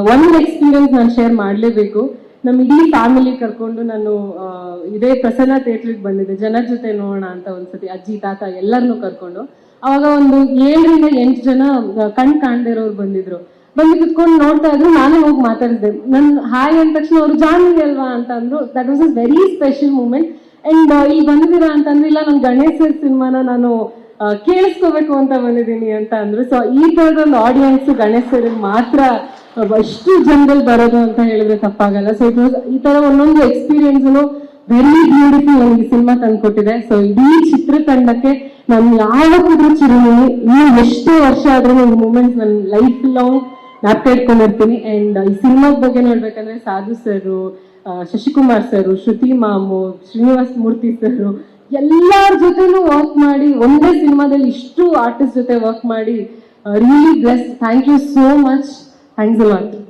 ಒಂದು ಎಕ್ಸ್ಪೀರಿಯನ್ಸ್ ನಾನು ಶೇರ್ ಮಾಡಲೇಬೇಕು. ನಮ್ಮ ಇಡೀ ಫ್ಯಾಮಿಲಿ ಕರ್ಕೊಂಡು ನಾನು ಇದೇ ಪ್ರಸನ್ನ ಥಿಯೇಟ್ರಿಗೆ ಬಂದಿದ್ದೆ. ಜನರ ಜೊತೆ ನೋಡೋಣ ಅಂತ ಒಂದ್ಸತಿ ಅಜ್ಜಿ, ತಾತ ಎಲ್ಲರನ್ನೂ ಕರ್ಕೊಂಡು. ಅವಾಗ ಒಂದು ಏಳರಿಂದ ಎಂಟು ಜನ ಕಣ್ ಕಾಣದೇ ಇರೋರು ಬಂದಿದ್ರು. ಬಂದು ಕುತ್ಕೊಂಡು ನೋಡ್ತಾ ಇದ್ರು, ನಾನೇ ಹೋಗಿ ಮಾತಾಡಿದೆ. ನನ್ ಹಾಯ್ ಅಂದ ತಕ್ಷಣ ಅವ್ರು ಜಾನ್ವಿ ಅಲ್ವಾ ಅಂತ ಅಂದ್ರು. That was a very special moment and ಇಲ್ಲಿ ಬಂದಿದ್ದೀರಾ ಅಂತಂದ್ರೆ ಇಲ್ಲ, ನನ್ ಗಣೇಶ್ ಸಿನಿಮಾನ ನಾನು ಕೇಳಿಸ್ಕೋಬೇಕು ಅಂತ ಬಂದಿದ್ದೀನಿ ಅಂತ ಅಂದ್ರು. ಸೊ ಈ ತರದ ಒಂದು ಆಡಿಯನ್ಸ್ ಗಣೇಶ್ ಮಾತ್ರ ಅಷ್ಟು ಜನರಲ್ಲಿ ಬರೋದು ಅಂತ ಹೇಳಿದ್ರೆ ತಪ್ಪಾಗಲ್ಲ. ಸೊ ಇಟ್ ವಾಸ್ ಈ ತರ ಒಂದೊಂದು ಎಕ್ಸ್ಪೀರಿಯನ್ಸ್ ವೆರಿ ಬ್ಯೂಟಿಫುಲ್ ನನಗೆ ಸಿನಿಮಾ ತಂದ್ಕೊಟ್ಟಿದೆ. ಸೊ ಇಡೀ ಚಿತ್ರತಂಡಕ್ಕೆ ನಾನು ಯಾವತ್ತಿದ್ರು ಚಿರುಮುನಿ ಈ ಎಷ್ಟು ವರ್ಷ ಆದ್ರೂ ಒಂದು ಮೂಮೆಂಟ್ಸ್ ನನ್ನ ಲೈಫ್ ಲಾಂಗ್ ಜ್ಞಾಪಕ ಇಟ್ಕೊಂಡಿರ್ತೀನಿ. ಅಂಡ್ ಈ ಸಿನಿಮಾದ ಬಗ್ಗೆ ನೋಡ್ಬೇಕಂದ್ರೆ Sadhu sir Shashikumar sir, Shruti ma'am, Srinivas Murthy sir, ಎಲ್ಲಾರ ಜೊತೆನೂ ವರ್ಕ್ ಮಾಡಿ, ಒಂದೇ ಸಿನಿಮಾದಲ್ಲಿ ಇಷ್ಟು ಆರ್ಟಿಸ್ಟ್ ಜೊತೆ ವರ್ಕ್ ಮಾಡಿ really bless thank you so much Thanks a lot.